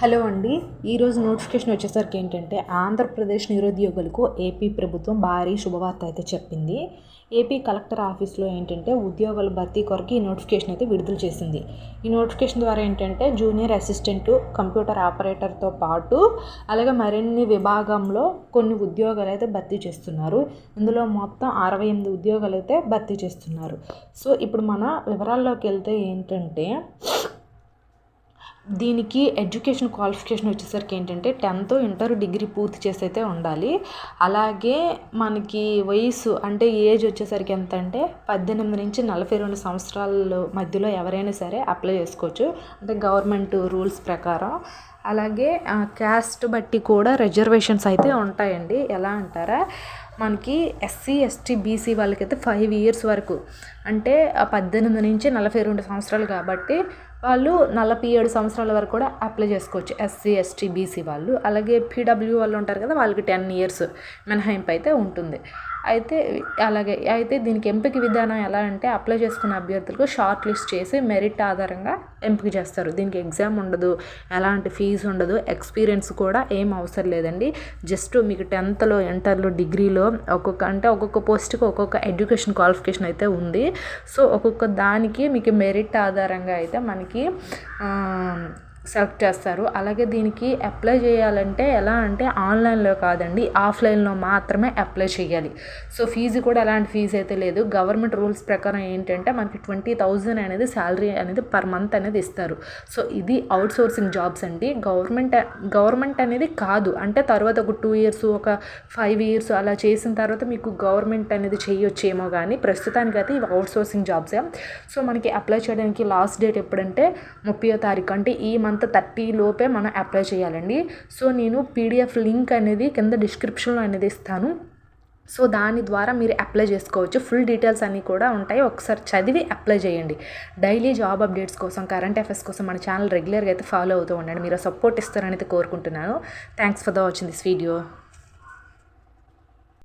Hello అండి. ఈరోజు notification వచ్చేసరికి ఏంటంటే ఆంధ్రప్రదేశ్ నిరుద్యోగులకు ఏపీ ప్రభుత్వం భారీ శుభవార్త అయితే చెప్పింది. ఏపీ కలెక్టర్ ఆఫీస్లో ఏంటంటే ఉద్యోగాల భర్తీ కొరకు ఈ నోటిఫికేషన్ అయితే విడుదల చేసింది. ఈ నోటిఫికేషన్ ద్వారా ఏంటంటే జూనియర్ అసిస్టెంట్ కంప్యూటర్ ఆపరేటర్తో పాటు అలాగే మరిన్ని విభాగంలో కొన్ని ఉద్యోగాలు అయితే భర్తీ చేస్తున్నారు. ఇందులో మొత్తం అరవై ఎనిమిది ఉద్యోగాలు అయితే భర్తీ చేస్తున్నారు. సో ఇప్పుడు మన వివరాల్లోకి వెళ్తే ఏంటంటే దీనికి ఎడ్యుకేషన్ క్వాలిఫికేషన్ వచ్చేసరికి ఏంటంటే టెన్త్ ఇంటర్ డిగ్రీ పూర్తి చేసి అయితే ఉండాలి. అలాగే మనకి వయసు అంటే ఏజ్ వచ్చేసరికి ఎంత అంటే పద్దెనిమిది నుంచి నలభై రెండు సంవత్సరాల మధ్యలో ఎవరైనా సరే అప్లై చేసుకోవచ్చు. అంటే గవర్నమెంట్ రూల్స్ ప్రకారం. అలాగే క్యాస్ట్ బట్టి కూడా రిజర్వేషన్స్ అయితే ఉంటాయండి. ఎలా అంటారా? మనకి ఎస్సీ ఎస్టీ బీసీ వాళ్ళకైతే ఫైవ్ ఇయర్స్ వరకు అంటే పద్దెనిమిది నుంచి నలభై రెండు సంవత్సరాలు కాబట్టి వాళ్ళు నలభై ఏడు సంవత్సరాల వరకు కూడా అప్లై చేసుకోవచ్చు. ఎస్సీ ఎస్టీ బీసీ వాళ్ళు. అలాగే పీడబ్ల్యూ వాళ్ళు ఉంటారు కదా వాళ్ళకి టెన్ ఇయర్స్ మినహాయింపు అయితే ఉంటుంది. అయితే అలాగే అయితే దీనికి ఎంపిక విధానం ఎలా అంటే అప్లై చేసుకున్న అభ్యర్థులకు షార్ట్ లిస్ట్ చేసి మెరిట్ ఆధారంగా ఎంపిక చేస్తారు. దీనికి ఎగ్జామ్ ఉండదు ఎలాంటి ఫీజు ఉండదు ఎక్స్పీరియన్స్ కూడా ఏం అవసరం లేదండి. జస్ట్ మీకు టెన్త్లో ఇంటర్లో డిగ్రీలో ఒక్కొక్క అంటే ఒక్కొక్క పోస్ట్కి ఒక్కొక్క ఎడ్యుకేషన్ క్వాలిఫికేషన్ అయితే ఉంది. సో ఒక్కొక్క దానికి మీకు మెరిట్ ఆధారంగా అయితే మనకి సెలెక్ట్ చేస్తారు. అలాగే దీనికి అప్లై చేయాలంటే ఎలా అంటే ఆన్లైన్లో కాదండి ఆఫ్లైన్లో మాత్రమే అప్లై చేయాలి. సో ఫీజు కూడా ఎలాంటి ఫీజు అయితే లేదు. గవర్నమెంట్ రూల్స్ ప్రకారం ఏంటంటే మనకి ట్వంటీ థౌజండ్ అనేది శాలరీ అనేది పర్ మంత్ అనేది ఇస్తారు. సో ఇది అవుట్ సోర్సింగ్ జాబ్స్ అండి. గవర్నమెంట్ గవర్నమెంట్ అనేది కాదు. అంటే తర్వాత ఒక టూ ఇయర్స్ ఒక ఫైవ్ ఇయర్స్ అలా చేసిన తర్వాత మీకు గవర్నమెంట్ అనేది చేయొచ్చేమో కానీ ప్రస్తుతానికి అయితే ఇవి అవుట్ సోర్సింగ్ జాబ్సే. సో మనకి అప్లై చేయడానికి లాస్ట్ డేట్ ఎప్పుడంటే ముప్పై తారీఖు. అంటే ఈ మంత్ మంత్ థర్టీ లోపే మనం అప్లై చేయాలండి. సో నేను పీడిఎఫ్ లింక్ అనేది కింద డిస్క్రిప్షన్లో అనేది ఇస్తాను. సో దాని ద్వారా మీరు అప్లై చేసుకోవచ్చు. ఫుల్ డీటెయిల్స్ అన్నీ కూడా ఉంటాయి. ఒకసారి చదివి అప్లై చేయండి. డైలీ జాబ్ అప్డేట్స్ కోసం కరెంట్ అఫైర్స్ కోసం మన ఛానల్ రెగ్యులర్గా అయితే ఫాలో అవుతూ ఉండండి. మీరు సపోర్ట్ ఇస్తారని అయితే కోరుకుంటున్నాను. Thanks for the watching this video.